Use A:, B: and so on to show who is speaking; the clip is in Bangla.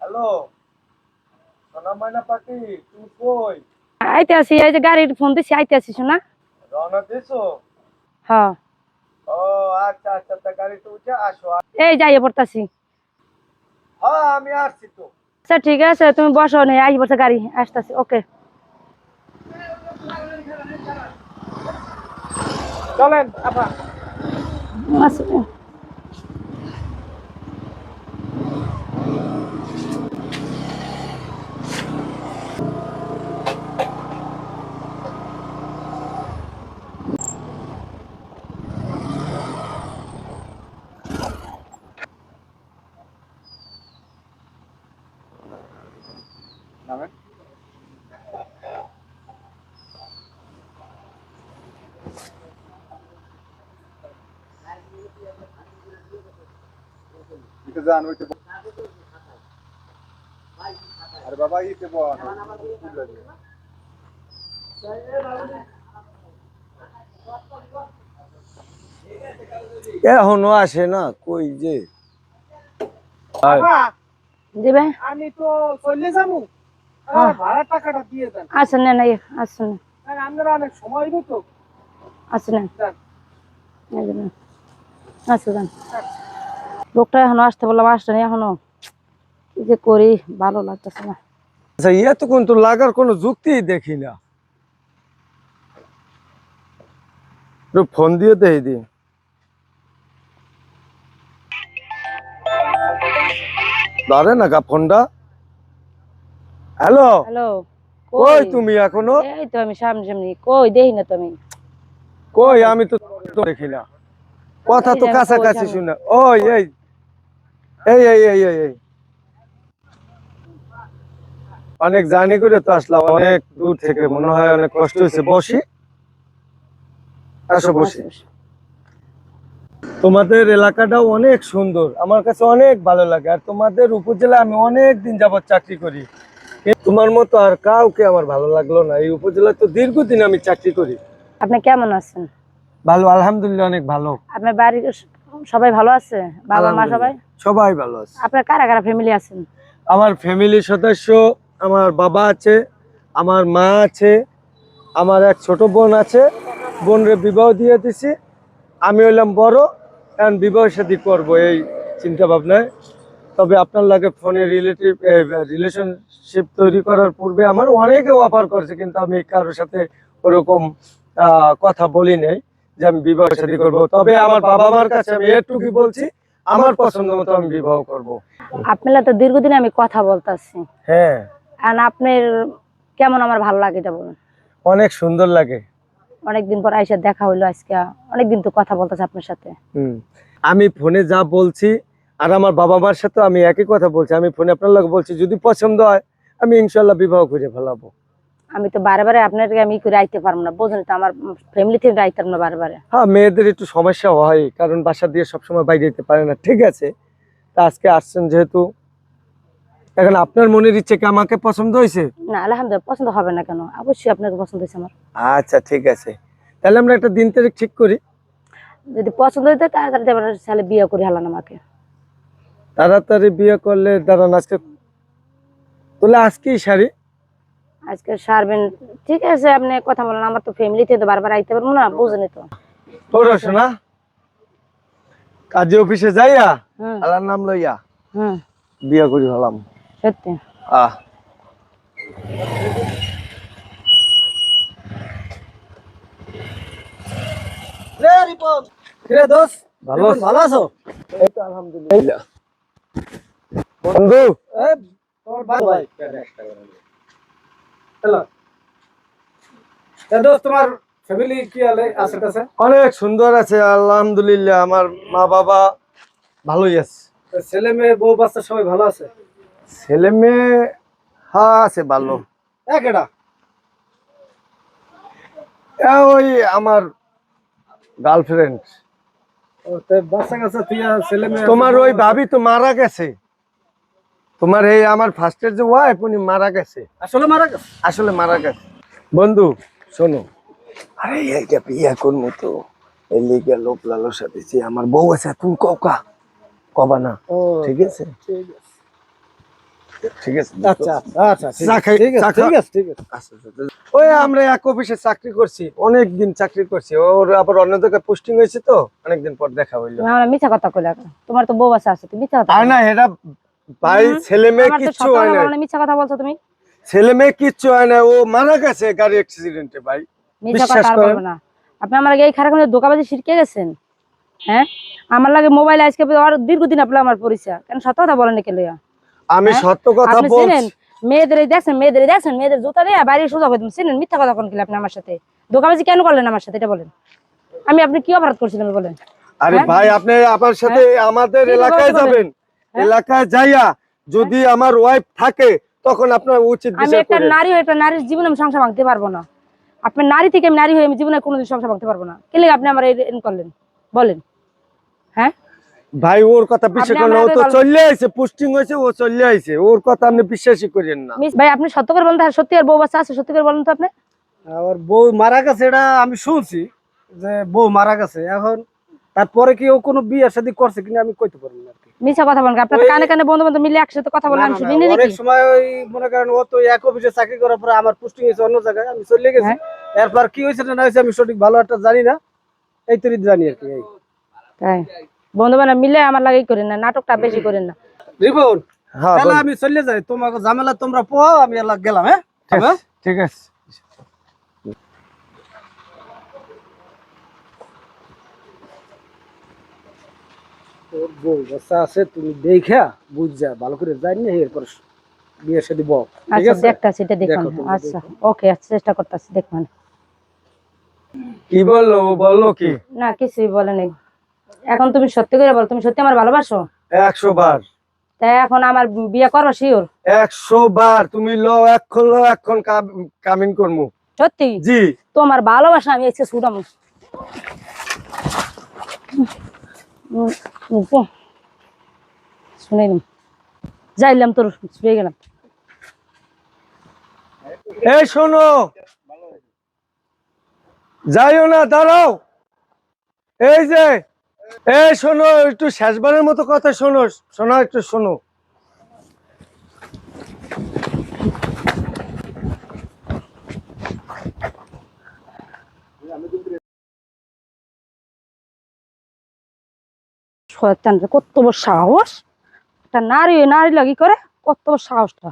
A: হ্যালো সোনা ময়না পাখি তুমি কই?
B: আইতে আসি এই যে গাড়ির ফোন দিছি আইতে আসি শোনা
A: রওনা দিছো?
B: হ্যাঁ
A: ও আচ্ছা আচ্ছা তা গাড়িতে উঠে আসো।
B: এই যাইয়ে পড়তাছি।
A: হ্যাঁ আমি আসছি তো।
B: আচ্ছা ঠিক আছে তুমি বসো নেই আই বসে গাড়ি আসতেছি ওকে।
A: চলেন আপা।
B: আচ্ছা
A: নামেন। আরে বাবা ইতে বল।
C: এখনও আসে না কই যে?
D: আমি তো চলে যাব। ভাড়া টাকাটা দিয়ে দেন।
B: আচ্ছা না আচ্ছা না
D: কারণ আপনারা অনেক সময় হইব তো।
B: আচ্ছা না
D: দেন।
B: আচ্ছা যান লোকটা এখনও আসতে বললাম আসতে নেই এখনও। কি যে করি ভালো লাগতেছে না।
C: আচ্ছা এতক্ষণ তো লাগার কোনো যুক্তি দেখি না। ফোন দিয়ে দেই দি। ধরে না গা ফোনটা। হ্যালো?
B: হ্যালো
C: কই তুমি এখনও?
B: এই তো আমি সামনে সামনে কই? দেখি না তুমি।
C: কই? আমি তো তো দেখি না। কথা তো কাছাকাছি শুনে ওই এই। এই এই এই এই অনেক জানি করে তো আসলাম অনেক দূর থেকে। মনে হয় অনেক কষ্ট হয়েছে। বসি। আসো বসি। তোমাদের এলাকাটাও অনেক সুন্দর। আমার কাছে অনেক ভালো লাগে। আর তোমাদের উপজেলা আমি অনেক দিন যাবত চাকরি করি। তোমার মতো আর কাউকে আমার ভালো লাগল না। এই উপজেলায় তো দীর্ঘদিন আমি চাকরি করি।
B: আপনি কেমন আছেন?
C: ভালো আলহামদুলিল্লাহ অনেক ভালো।
B: আপনার বাড়ির সবাই ভালো আছে? বাবা মা সবাই?
C: সবাই ভালো আছে।
B: আপনার কারা কারা ফ্যামিলি আছেন?
C: আমার ফ্যামিলির সদস্য আমার বাবা আছে আমার মা আছে আমার এক ছোট বোন আছে। বোনরে বিবাহ দিয়ে দিছি। আমি হইলাম বড় এখন বিবাহ সাথী করব এই চিন্তা ভাবনায়। তবে আপনার লাগে ফোনে রিলেটিভ রিলেশনশিপ তৈরি করার পূর্বে আমার অনেকে অফার করেছে কিন্তু আমি কারোর সাথে ওরকম কথা বলি নাই যে আমি বিবাহ সাথী করব। তবে আমার বাবা মার কাছে আমি এটুকুই বলছি আমার পছন্দ মতো আমি বিবাহ করব।
B: আপনারা তো দীর্ঘদিন আমি কথা বলতাছি।
C: হ্যাঁ।
B: আর আপনার কেমন আমার ভালো লাগে এটা বলুন।
C: অনেক সুন্দর লাগে।
B: অনেকদিন পর আইসা দেখা হইল আজকে। অনেকদিন তো কথা বলতেছে আপনার সাথে।
C: হুম। আমি ফোনে যা বলছি আর আমার বাবা মার সাথে আমি একই কথা বলছি। আমি ফোনে আপনার লোক বলছি যদি পছন্দ হয় আমি ইনশাল্লাহ বিবাহ করে ফেলাবো।
B: আমি তো বারে বারে আপনার আমি আইতে পারব না বোঝেন তো আমার ফ্যামিলি থেকে আইতে পারব না বারে
C: হ্যাঁ মেয়েদের একটু সমস্যা হয় কারণ বাসা দিয়ে সবসময় বাইরে যেতে পারে না ঠিক আছে? তা আজকে আসছেন যেহেতু এখন আপনার মনের ইচ্ছে কি আমাকে পছন্দ হয়েছে?
B: না আলহামদুলিল্লাহ পছন্দ হবে না কেন? অবশ্যই আপনাকে পছন্দ হয়েছে আমার।
C: আচ্ছা ঠিক আছে। তাহলে আমরা একটা দিন তারিখ ঠিক করি।
B: যদি পছন্দ হইতো ছেলে বিয়ে করে হালান আমাকে।
C: তাড়াতাড়ি বিয়ে করলে দাঁড়ান আজকে তাহলে আজকেই শাড়ি।
B: আজকে সারবেন। ঠিক আছে আপনি কথা বলেন আমার তো ফ্যামিলি থেকে তো বারবার আইতে পারব না বুঝেনি তো।
C: পড়াশোনা না কাজে অফিসে যাইয়া আলার নাম লইয়া
B: হুম।
C: বিয়ে করি হলাম।
B: সত্যি।
C: আহ।
D: রে রিপন।
C: কিরে দোষ ভালো
D: ভালো আছো?
C: এই তো আলহামদুলিল্লাহ। বন্ধু।
D: তোমার ফ্যামিলি কি আছে
C: অনেক সুন্দর আছে আলহামদুলিল্লাহ। আমার মা বাবা ভালোই আছে।
D: ছেলে মেয়ে বউ বাচ্চা সবাই ভালো আছে?
C: ছেলে মেয়ে হ্যাঁ আছে ভালো।
D: একেটা
C: ওই আমার গার্লফ্রেন্ড তোমার ওই ভাবি তো মারা গেছে। তোমার এই আমার ফার্স্টের যে ওয়াইফ উনি মারা গেছে।
D: আসলে মারা গেছে?
C: আসলে মারা গেছে। বন্ধু শোনো। আরে এইটা বিয়ে করব তো। এই লিগে লোক লালসা দিছি। আমার বউ আছে তুমি ককা কবা না। ঠিক আছে?
D: ঠিক আছে। আচ্ছা আচ্ছা ঠিক আছে, ঠিক আছে ঠিক আছে।
C: ওই আমরা এক অফিসে চাকরি করছি। অনেক দিন চাকরি করছি। ওর আবার অন্য জায়গায় পোস্টিং হয়েছে তো। অনেকদিন পর দেখা হইল।
B: আমার মিথ্যা কথা কইলা তোমার তো বউ আছে আছে তুমি মিথ্যা কথা
C: আর না এটা ভাই ছেলে মেয়ে কিচ্ছু হয় না।
B: মিথ্যা কথা বলছো তুমি।
C: ছেলে মেয়ে কিচ্ছু হয় না ও মারা গেছে গাড়ি অ্যাক্সিডেন্টে ভাই। বিশ্বাস করেন।
B: না। আপনি আমার এই খারাপ দোকাবাজি শিরকে গেছেন? হ্যাঁ? আমার লাগে মোবাইল আজকে আর দীর্ঘদিন আপনার আমার পরিচয়। কেন সত্য কথা বলেন কে লইয়া?
C: আমি
B: হ্যাঁ?
C: সত্য কথা
B: আপনি
C: বলছি।
B: মেয়েদের দেখছেন মেয়েদের দেখছেন মেয়েদের জুতা দিয়ে বাইরে সোজা করে চিনেন? মিথ্যা কথা কোন কিলে আপনি আমার সাথে? দোকাবাজি কেন করলেন আমার সাথে এটা বলেন। আমি আপনি কি অপরাধ করছিলাম বলেন?
C: আরে
B: হ্যাঁ?
C: ভাই আপনি আমার সাথে আমাদের এলাকায় যাবেন।
B: হ্যাঁ?
C: এলাকায় যাইয়া যদি আমার ওয়াইফ থাকে তখন আপনার উচিত
B: আমি একটা নারী হয়ে একটা নারীর জীবনে আমি সংসার ভাঙতে পারব না। আপনি নারী থেকে আমি নারী হয়ে আমি জীবনে কোনোদিন সংসার ভাঙতে পারব না। কে লেগে আপনি আমার এরকম করলেন? বলেন। হ্যাঁ?
C: ভাই ওর কথা বিশ্বাস করেন ও তো চলে আইছে পোস্টিং হয়েছে ও চলে আইছে। ওর কথা আপনি বিশ্বাসই করেন না।
B: ভাই আপনি সত্য করে বলেন সত্যি আর বউ বাচ্চা আছে সত্যি করে বলেন তো আপনি।
D: আর বউ মারা গেছে এটা আমি শুনছি যে বউ মারা গেছে। এখন তারপরে কি ও কোনো বিয়ে শাদী করছে কিনা আমি কইতে পারি না কি।
B: কথা বলেন আপনার কানে কানে বন্ধু বান্ধব মিলে একসাথে কথা বলেন শুনি
D: না,
B: নি
D: অনেক সময় ওই মনে করেন ও তো এক অফিসে চাকরি করার পরে আমার পোস্টিং হয়েছে অন্য জায়গায় আমি চলে গেছি।
B: হ্যাঁ।
D: এরপর কি হয়েছে না হয়েছে আমি সঠিক ভালো একটা জানি না। এই তরি জানি আর কি এই।
B: তাই। বন্ধু বান্ধব মিলে আমার লাগে করেন না নাটকটা বেশি করেন না।
D: রিপন
C: হ্যাঁ
D: তাহলে আমি চলে যাই। তোমাকে ঝামেলা তোমরা পোহাও আমি এলা গেলাম হ্যাঁ?
C: ঠিক
D: হ্যাঁ?
C: আছে,
D: তোর বউ বাচ্চা আছে তুমি দেখা বুঝ যা ভালো করে জানি না এরপর
B: আচ্ছা দেখতাছি এটা দেখুন। আচ্ছা ওকে আচ্ছা চেষ্টা করতেছি দেখুন।
C: কি বলল? বলল কি?
B: না কিছুই বলে নেই। এখন তুমি সত্যি করে বল তুমি সত্যি আমার ভালোবাসো?
C: একশো বার।
B: তাই এখন আমার বিয়ে করব শিওর?
C: একশো বার। তুমি লো এখন লো এখন কামিং করমু।
B: সত্যি?
C: জি।
B: তোমার ভালোবাসা আমি এসে ছুটাম। শুনে যাইলাম তোর শুয়ে গেলাম
C: এই শোনো। যাইও না, দাঁড়াও। এই যে এই শোনো, একটু শেষবারের মতো কথা শোনো, শোনা, একটু শোনো।
B: শয়তান কত সাহস? একটা নারী নারী লাগি করে কত সাহসটা?